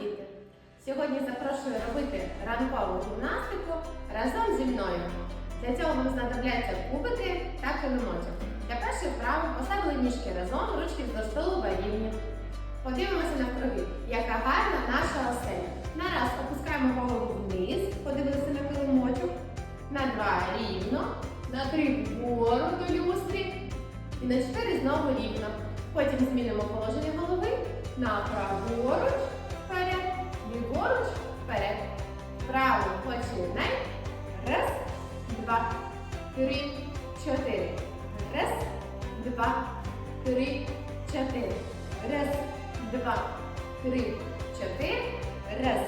діти! Сьогодні запрошую робити ранкову гімнастику разом зі мною. Для цього вам знадобляться кубики та килимочок. Для першої вправи поставили ніжки разом, ручки до столу рівні. Подивимося навкруги, яка гарна наша оселя. На раз опускаємо голову вниз, подивилися на килимочок. На два рівно, на три вгору до люстри. І на чотири знову рівно. Потім змінимо положення голови на праворуч ліворуч вперед. Право починай. Раз, два, три, чотири. Раз, два, три, чотири. Раз, два, три, чотири. Раз,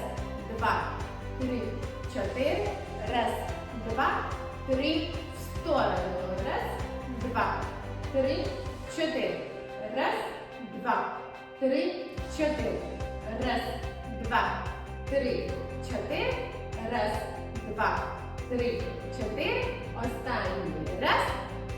два, три, чотири. Раз, два, три. В сторону. Раз, два, три, чотири. Раз, два, три, чотири. Раз, два, три, чотири. Раз, два, три, чотири. Останній. Раз,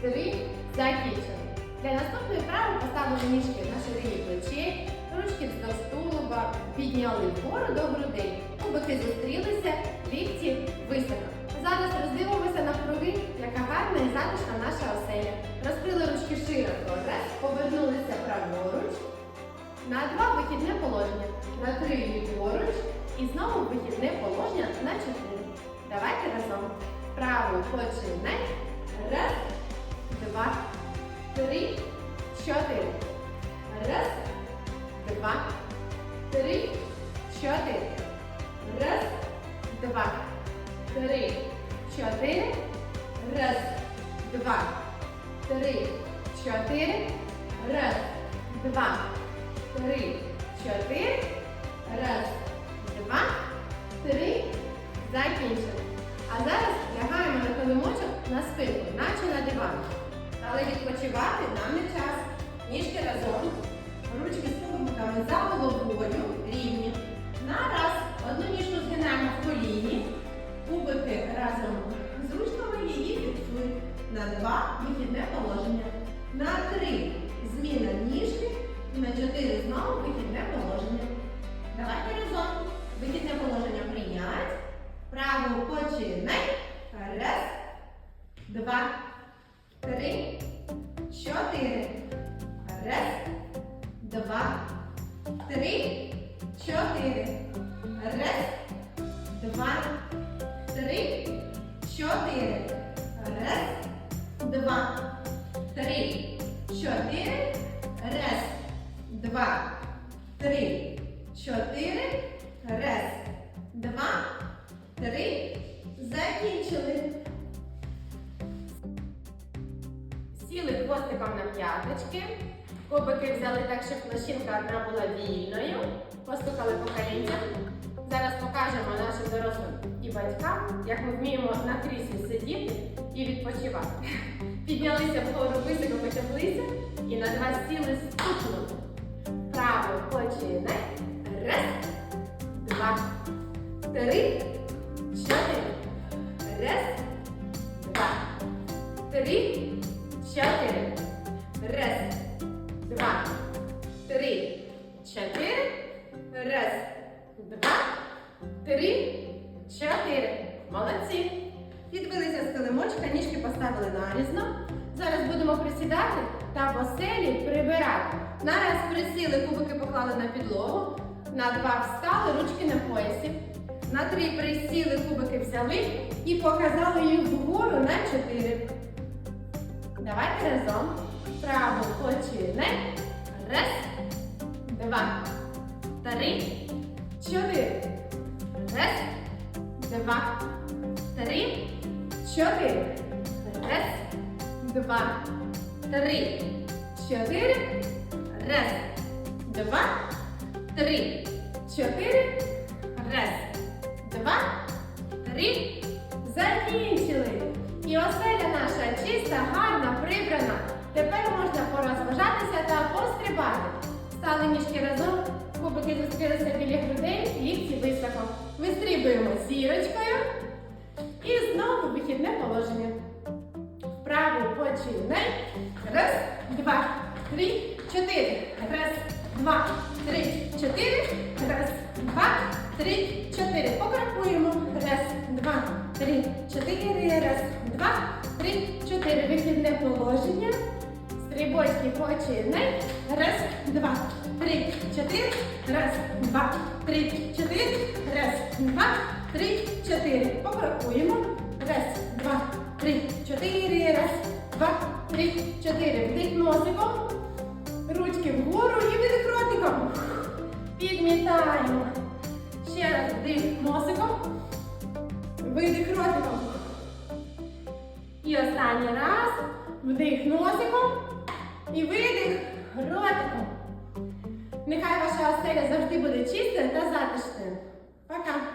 три. Закінчили. Для наступної вправи поставили ніжки на ширині плечей, ручки вздовж тулуба, підняли вгору до грудей. Кубики зустрілися, лікті високо. Зараз роздивимося навкруги, яка гарна і затишна наша оселя. Розкрили ручки широко, раз, праворуч. На два вихідне положення. На три ліворуч. І знову вихідне положення на чотири. Давайте разом. Правою починай. Раз, два, три, чотири. Раз, два, три, чотири. Раз, два, три, чотири. Раз, два, три, чотири. Раз, два, три, чотири. Раз, два, три. Закінчили. А зараз лягаємо на килимочок на спинку, наче на диван. Але відпочивати нам не час. Ніжки разом. Ручки з кубиками за головою рівні. На раз. Одну ніжку згинаємо в коліні. Кубики разом два, три, чотири. Раз, два, три, чотири. Раз, два, три, чотири. Раз, два, три, чотири. Раз, два, три. Закінчили. Сіли хвостиком на п'яточки. Кубики взяли так, щоб площинка одна була вільною. Постукали по колінцях. Зараз покажемо нашим дорослим і батькам, як ми вміємо на кріслі сидіти і відпочивати. Піднялися вгору, високо потяглися і на два сіли стукнули. Право починай. Раз, два, три, чотири. Раз, два, три, чотири. Раз, два, три, чотири. Раз, два, три, чотири. Молодці. Підбилися з килимочка, ніжки поставили нарізно. Зараз будемо присідати та в оселі прибирати. Нараз присіли, кубики поклали на підлогу. На два встали, ручки на поясі. На три присіли, кубики взяли і показали їх вгору на чотири. Давайте разом. Починай. Раз, два, три, чотири. Раз, два, три, чотири. Раз, два, три, чотири. Раз, два, три, чотири. Стали ніжки разом, кубики зустрілися біля грудей, лікті високо. Вистрибуємо зірочкою. І знову вихідне положення. Вправо починай. Раз, два, три, чотири. Раз, два, три, чотири. Раз, два, три, чотири. Покрокуємо. Раз, два, три, чотири. Раз, два, три, чотири. Вихідне положення. Стрибочки починай. Раз, два, два, три, чотири. Раз, два, три, чотири. Покрокуємо. Раз, два, три, чотири. Раз, два, три, чотири. Вдих носиком. Ручки вгору і видих ротиком. Підмітаємо. Ще раз вдих носиком. Видих ротиком. І останній раз. Вдих носиком. І видих ротиком. Нехай ваша оселя завжди буде чистою та затишною. Пока!